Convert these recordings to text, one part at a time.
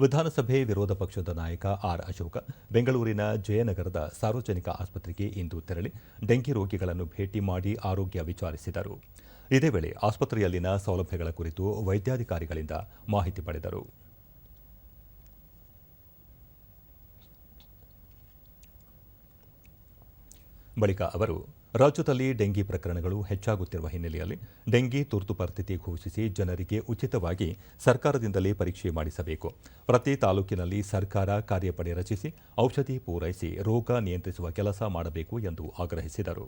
ವಿಧಾನಸಭೆ ವಿರೋಧ ಪಕ್ಷದ ನಾಯಕ ಆರ್ ಅಶೋಕ, ಬೆಂಗಳೂರಿನ ಜಯನಗರದ ಸಾರ್ವಜನಿಕ ಆಸ್ಪತ್ರೆಗೆ ಇಂದು ತೆರಳಿ ಡೆಂಗಿ ರೋಗಿಗಳನ್ನು ಭೇಟಿ ಮಾಡಿ ಆರೋಗ್ಯ ವಿಚಾರಿಸಿದರು. ಇದೇ ವೇಳೆ ಆಸ್ಪತ್ರೆಯಲ್ಲಿನ ಸೌಲಭ್ಯಗಳ ಕುರಿತು ವೈದ್ಯಾಧಿಕಾರಿಗಳಿಂದ ಮಾಹಿತಿ ಪಡೆದರು. ಬಳಿಕ ಅವರು, ರಾಜ್ಯದಲ್ಲಿ ಡೆಂಗಿ ಪ್ರಕರಣಗಳು ಹೆಚ್ಚಾಗುತ್ತಿರುವ ಹಿನ್ನೆಲೆಯಲ್ಲಿ ಡೆಂಗಿ ತುರ್ತು ಪರಿಸ್ಥಿತಿ ಘೋಷಿಸಿ ಜನರಿಗೆ ಉಚಿತವಾಗಿ ಸರ್ಕಾರದಿಂದಲೇ ಪರೀಕ್ಷೆ ಮಾಡಿಸಬೇಕು. ಪ್ರತಿ ತಾಲೂಕಿನಲ್ಲಿ ಸರ್ಕಾರ ಕಾರ್ಯಪಡೆ ರಚಿಸಿ, ಔಷಧಿ ಪೂರೈಸಿ, ರೋಗ ನಿಯಂತ್ರಿಸುವ ಕೆಲಸ ಮಾಡಬೇಕು ಎಂದು ಆಗ್ರಹಿಸಿದರು.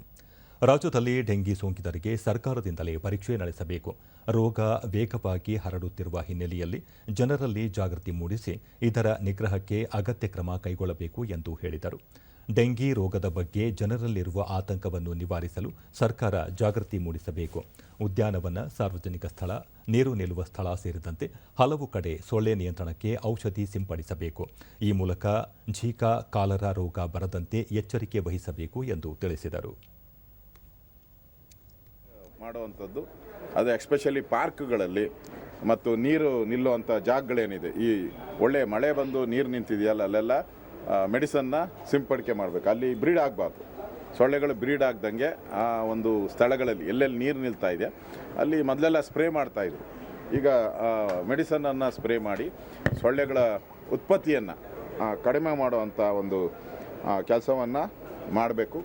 ರಾಜ್ಯದಲ್ಲಿ ಡೆಂಗಿ ಸೋಂಕಿತರಿಗೆ ಸರ್ಕಾರದಿಂದಲೇ ಪರೀಕ್ಷೆ ನಡೆಸಬೇಕು. ರೋಗ ವೇಗವಾಗಿ ಹರಡುತ್ತಿರುವ ಹಿನ್ನೆಲೆಯಲ್ಲಿ ಜನರಲ್ಲಿ ಜಾಗೃತಿ ಮೂಡಿಸಿ, ಇದರ ನಿಗ್ರಹಕ್ಕೆ ಅಗತ್ಯ ಕ್ರಮ ಕೈಗೊಳ್ಳಬೇಕು ಎಂದು ಹೇಳಿದರು. ಡೆಂಗಿ ರೋಗದ ಬಗ್ಗೆ ಜನರಲ್ಲಿರುವ ಆತಂಕವನ್ನು ನಿವಾರಿಸಲು ಸರ್ಕಾರ ಜಾಗೃತಿ ಮೂಡಿಸಬೇಕು. ಉದ್ಯಾನವನ, ಸಾರ್ವಜನಿಕ ಸ್ಥಳ, ನೀರು ನಿಲ್ಲುವ ಸ್ಥಳ ಸೇರಿದಂತೆ ಹಲವು ಕಡೆ ಸೊಳ್ಳೆ ನಿಯಂತ್ರಣಕ್ಕೆ ಔಷಧಿ ಸಿಂಪಡಿಸಬೇಕು. ಈ ಮೂಲಕ ಝೀಕಾ, ಕಾಲರ ರೋಗ ಬರದಂತೆ ಎಚ್ಚರಿಕೆ ವಹಿಸಬೇಕು ಎಂದು ತಿಳಿಸಿದರು. ಮಾಡುವಂಥದ್ದು, ಅದು ಎಕ್ಸ್ಪೆಷಲಿ ಪಾರ್ಕ್ಗಳಲ್ಲಿ ಮತ್ತು ನೀರು ನಿಲ್ಲುವಂಥ ಜಾಗಗಳೇನಿದೆ, ಈ ಒಳ್ಳೆ ಮಳೆ ಬಂದು ನೀರು ನಿಂತಿದೆಯಲ್ಲ, ಅಲ್ಲೆಲ್ಲ ಮೆಡಿಸನ್ನ ಸಿಂಪಡಿಕೆ ಮಾಡಬೇಕು. ಅಲ್ಲಿ ಬ್ರೀಡ್ ಆಗಬಾರ್ದು. ಸೊಳ್ಳೆಗಳು ಬ್ರೀಡ್ ಆಗ್ದಂಗೆ ಆ ಒಂದು ಸ್ಥಳಗಳಲ್ಲಿ ಎಲ್ಲೆಲ್ಲಿ ನೀರು ನಿಲ್ತಾ ಇದೆ, ಅಲ್ಲಿ ಮೊದಲೆಲ್ಲ ಸ್ಪ್ರೇ ಮಾಡ್ತಾಯಿದ್ರು ಈಗ ಮೆಡಿಸನನ್ನು ಸ್ಪ್ರೇ ಮಾಡಿ ಸೊಳ್ಳೆಗಳ ಉತ್ಪತ್ತಿಯನ್ನು ಕಡಿಮೆ ಮಾಡುವಂಥ ಒಂದು ಕೆಲಸವನ್ನು ಮಾಡಬೇಕು.